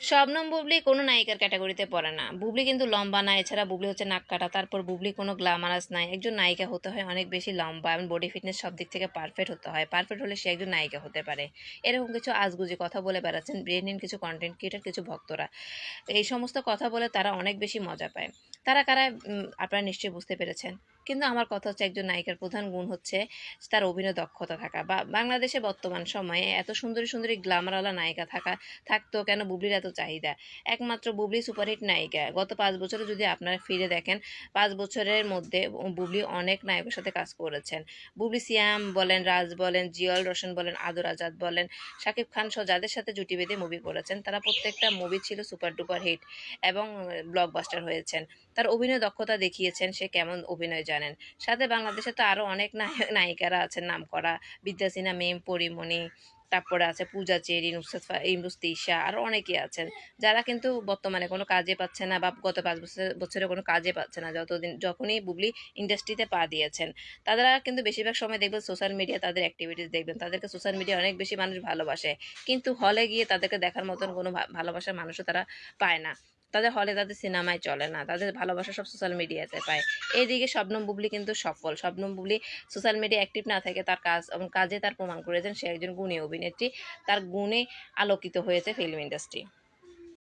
শবনম বুবলি কোনো নায়িকার ক্যাটাগরিতে পড়ে না। বুবলি কিন্তু লম্বা না, এছাড়া বুবলি হচ্ছে নাক কাটা, তারপর বুবলি কোনো গ্লামারাস নাই। একজন নায়িকা হতে হয় অনেক বেশি লম্বা এবং বডি ফিটনেস সব দিক থেকে পারফেক্ট হতে হয়। পারফেক্ট হলে সে একজন নায়িকা হতে পারে। এরকম কিছু আজগুজি কথা বলে বেড়াচ্ছেন ব্রেনহীন কিছু কন্টেন্ট ক্রিয়েটার কিছু ভক্তরা। এই সমস্ত কথা বলে তারা অনেক বেশি মজা পায়। তারা কারা আপনারা নিশ্চয়ই বুঝতে পেরেছেন। কিন্তু আমার কথা হচ্ছে একজন নায়িকার প্রধান গুণ হচ্ছে তার অভিনয় দক্ষতা থাকা। বা বাংলাদেশে বর্তমান সময়ে এত সুন্দরী সুন্দরী গ্ল্যামারওয়ালা নায়িকা থাকা, থাকতো কেন বুবলির এত চাহিদা? একমাত্র বুবলি সুপারহিট নায়িকা। গত পাঁচ বছরে যদি আপনারা ফিরে দেখেন, পাঁচ বছরের মধ্যে বুবলি অনেক নায়কের সাথে কাজ করেছেন। বুবলি সিয়াম বলেন, রাজ বলেন জিয়াল রোশন বলেন, আদর আজাদ বলেন, শাকিব খান সহ যাদের সাথে জুটি বেঁধে মুভি করেছেন, তারা প্রত্যেকটা মুভি ছিল সুপার ডুপার হিট এবং ব্লকবাস্টার হয়েছেন। তার অভিনয় দক্ষতা দেখিয়েছেন, সে কেমন অভিনয় জানেন। সাথে বাংলাদেশে তো আরও অনেক নায়ক, নায়িকারা আছেন নাম করা বিদ্যাসিনা মেম পরিমণি, তারপরে আছে পূজা চেরি, নুসরাত ইমরুজ আরও অনেকেই আছেন। যারা কিন্তু বর্তমানে কোনো কাজে পাচ্ছে না বা গত পাঁচ বছর, বছরে কোনো কাজে পাচ্ছে না। যতদিন, যখনই বুবলি ইন্ডাস্ট্রিতে পা দিয়েছেন তারা কিন্তু বেশিরভাগ সময় দেখবেন সোশ্যাল মিডিয়া তাদের অ্যাক্টিভিটিস দেখবেন। তাদেরকে সোশ্যাল মিডিয়া অনেক বেশি মানুষ ভালোবাসে। কিন্তু হলে গিয়ে তাদেরকে দেখার মতন কোনো ভালোবাসার মানুষও তারা পায় না। তাদের হলে তাদের সিনেমায় চলে না, তাদের ভালোবাসা সব সোশ্যাল মিডিয়াতে পায়। এইদিকে শবনম বুবলি কিন্তু সফল। Shabnam Bubly social media active না থাকে তার কাজ কাজে তার প্রমাণ করেছেন সে একজন গুণী অভিনেত্রী। তার গুণে আলোকিত হয়েছে ফিল্ম ইন্ডাস্ট্রি